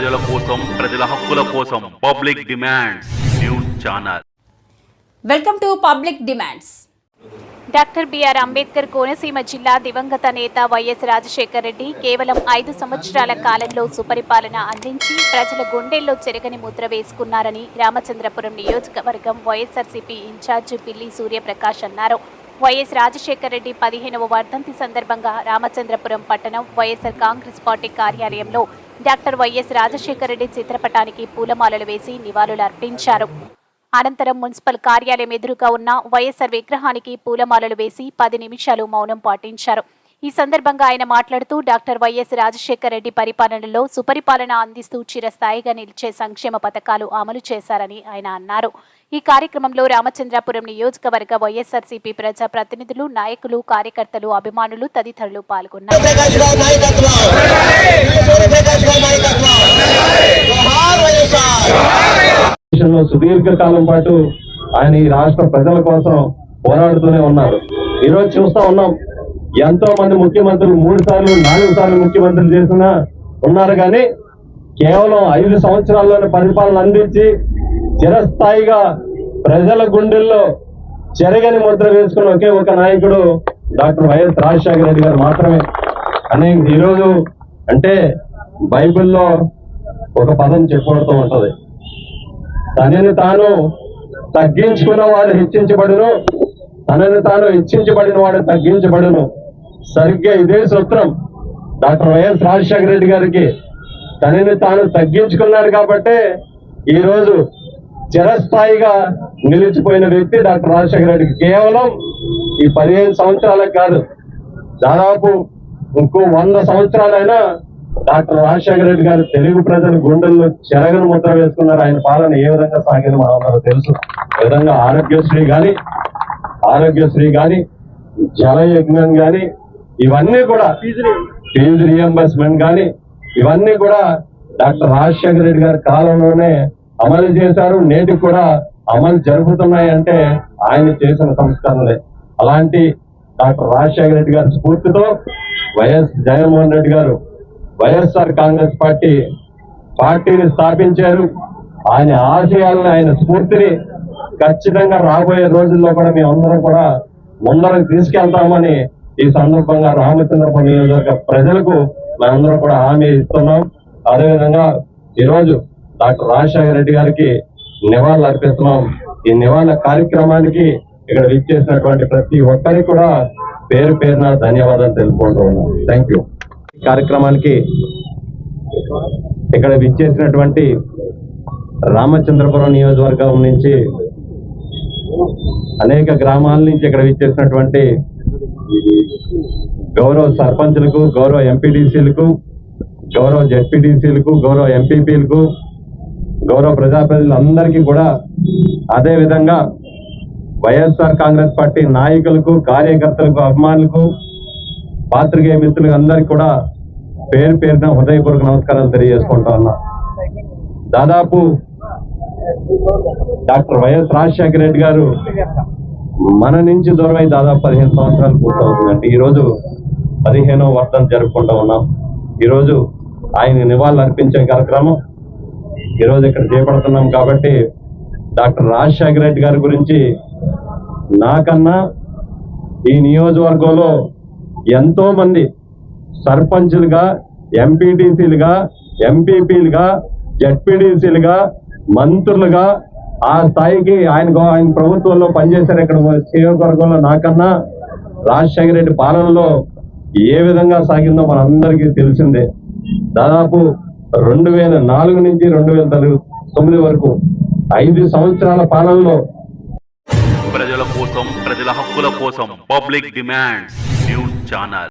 ప్రజల కోసం ప్రజల హక్కుల కోసం public demands news channel. Welcome to public demands. Doctor BR Ambedkar Konaseema జిల్లా దివంగత నేత వైఎస్ రాజశేఖర రెడ్డి కేవలం ఐదు సంవత్సరాల కాలంలో సుపరిపాలన అందించి ప్రజల గుండెల్లో చెరగని ముద్ర వేసుకున్నారని రామచంద్రపురం నియోజకవర్గం వైఎస్ఆర్సీపీ ఇన్ఛార్జి పిల్లి సూర్యప్రకాష్ అన్నారు. వైఎస్ రాజశేఖర రెడ్డి పదిహేనవ వర్ధంతి సందర్భంగా రామచంద్రపురం పట్టణం వైఎస్ఆర్ కాంగ్రెస్ పార్టీ కార్యాలయంలో డాక్టర్ వైఎస్ రాజశేఖర రెడ్డి చిత్రపటానికి పూలమాలలు వేసి నివాళులు అర్పించారు. అనంతరం మున్సిపల్ కార్యాలయం ఎదురుగా ఉన్న వైఎస్ఆర్ విగ్రహానికి పూలమాలలు వేసి పది నిమిషాలు మౌనం పాటించారు. ఈ సందర్భంగా ఆయన మాట్లాడుతూ డాక్టర్ వైఎస్ రాజశేఖరరెడ్డి పరిపాలనలో సుపరిపాలన అందిస్తూ చిరస్థాయిగా నిలిచే సంక్షేమ పథకాలు అమలు చేశారని ఆయన అన్నారు. ఈ కార్యక్రమంలో రామచంద్రాపురం నియోజకవర్గ వైఎస్ఆర్సీపీ ప్రజా ప్రతినిధులు నాయకులు కార్యకర్తలు అభిమానులు తదితరులు పాల్గొన్నారు. సుదీర్ఘకాలం సుదీర్ఘ పాటు ఆయన ఈ రాష్ట్ర ప్రజల కోసం పోరాడుతూనే ఉన్నారు. ఈరోజు చూస్తా ఉన్నాం. ఎంతో మంది ముఖ్యమంత్రులు మూడు సార్లు నాలుగు సార్లు ముఖ్యమంత్రులు చేసిన ఉన్నారు కానీ కేవలం ఐదు సంవత్సరాల్లోనే పరిపాలన అందించి చిరస్థాయిగా ప్రజల గుండెల్లో చెరగని ముద్ర వేసుకున్న ఒకే ఒక నాయకుడు డాక్టర్ వైఎస్ రాజశేఖర రెడ్డి గారు మాత్రమే. అనే ఈరోజు అంటే బైబిల్లో ఒక పదం చెప్పబడుతూ ఉంటుంది. తనని తాను తగ్గించుకున్న వాడు హెచ్చించబడును. తనని తాను హెచ్చించబడిన వాడు తగ్గించబడును. సరిగ్గా ఇదే సూత్రం. డాక్టర్ వైఎస్ రాజశేఖర రెడ్డి గారికి. తనని తాను తగ్గించుకున్నాడు కాబట్టే ఈరోజు చిరస్థాయిగా నిలిచిపోయిన వ్యక్తి డాక్టర్ రాజశేఖర రెడ్డికి కేవలం ఈ పదిహేను సంవత్సరాలకు కాదు. దాదాపు ఇంకో వంద సంవత్సరాలైనా డాక్టర్ రాజశేఖర రెడ్డి గారు తెలుగు ప్రజల గుండెల్లో చెరగని ముద్ర వేసుకున్నారు. ఆయన పాలన ఏ విధంగా సాగింది మనందరూ తెలుసు. విధంగా ఆరోగ్యశ్రీ కానీ ఆరోగ్యశ్రీ కానీ జలయజ్ఞం కానీ ఇవన్నీ కూడా ఫీజు రియంబర్స్మెంట్ కానీ ఇవన్నీ కూడా డాక్టర్ రాజశేఖర రెడ్డి గారి కాలంలోనే అమలు చేశారు. నేటికి కూడా అమలు జరుగుతున్నాయి అంటే ఆయన చేసిన సంస్కరణలే. అలాంటి డాక్టర్ రాజశేఖర రెడ్డి గారి స్ఫూర్తితో వైఎస్ జగన్మోహన్ రెడ్డి గారు వైఎస్ఆర్ కాంగ్రెస్ పార్టీ పార్టీని స్థాపించారు. ఆయన ఆశయాలను ఆయన స్ఫూర్తిని ఖచ్చితంగా రాబోయే రోజుల్లో కూడా మేమందరం కూడా ముందరకు తీసుకెళ్తామని ఈ సందర్భంగా రామచంద్రపురం నియోజకవర్గ ప్రజలకు మేమందరం కూడా హామీ ఇస్తున్నాం. అదేవిధంగా ఈరోజు డాక్టర్ రాజశేఖర రెడ్డి గారికి నివాళులు అర్పిస్తున్నాం. ఈ నివాళుల కార్యక్రమానికి ఇక్కడ విచ్చేసినటువంటి ప్రతి ఒక్కరికి కూడా పేరు పేరున ధన్యవాదాలు తెలుపుకుంటూ ఉన్నాం. థ్యాంక్ యూ కార్యక్రమానికి ఇక్కడ విచ్చేసినటువంటి రామచంద్రపురం నియోజకవర్గం నుంచి అనేక గ్రామాల నుంచి ఇక్కడ విచ్చేసినటువంటి గౌరవ సర్పంచులకు గౌరవ ఎంపీటీసీలకు గౌరవ జెడ్పీటీసీలకు గౌరవ ఎంపీపీలకు గౌరవ ప్రజాప్రతినిధులందరికీ కూడా అదే విధంగా వైఎస్ఆర్ కాంగ్రెస్ పార్టీ నాయకులకు కార్యకర్తలకు అభిమానులకు పాత్రికేయ మిత్రులకు అందరికీ కూడా పేరు పేరున హృదయపూర్వక నమస్కారాలు తెలియజేసుకుంటా ఉన్నా. దాదాపు డాక్టర్ వైఎస్ రాజశేఖర రెడ్డి గారు మన నుంచి దూరమై దాదాపు పదిహేను సంవత్సరాలు పూర్తవుతుందండి. ఈరోజు పదిహేనో వర్ధం జరుపుకుంటా ఉన్నాం. ఈరోజు ఆయన నివాళులు అర్పించే కార్యక్రమం. ఈ రోజు ఇక్కడ చేపడుతున్నాం కాబట్టి డాక్టర్ రాజశేఖర రెడ్డి గారి గురించి నాకన్నా ఈ నియోజకవర్గంలో ఎంతో మంది సర్పంచులుగా ఎంపీటీసీలుగా ఎంపీపీలుగా జడ్పీటీసీలుగా మంత్రులుగా ఆ స్థాయికి ఆయన ఆయన ప్రభుత్వంలో పనిచేశారు ఇక్కడ నియోజకవర్గంలో నాకన్నా. రాజశేఖర రెడ్డి పాలనలో ఏ విధంగా సాగిందో మనందరికీ తెలిసిందే. దాదాపు రెండు వేల నాలుగు నుంచి రెండు వేల తొమ్మిది వరకు ఐదు సంవత్సరాల పాలనలో ప్రజల కోసం ప్రజల హక్కుల కోసం పబ్లిక్ డిమాండ్స్. News channel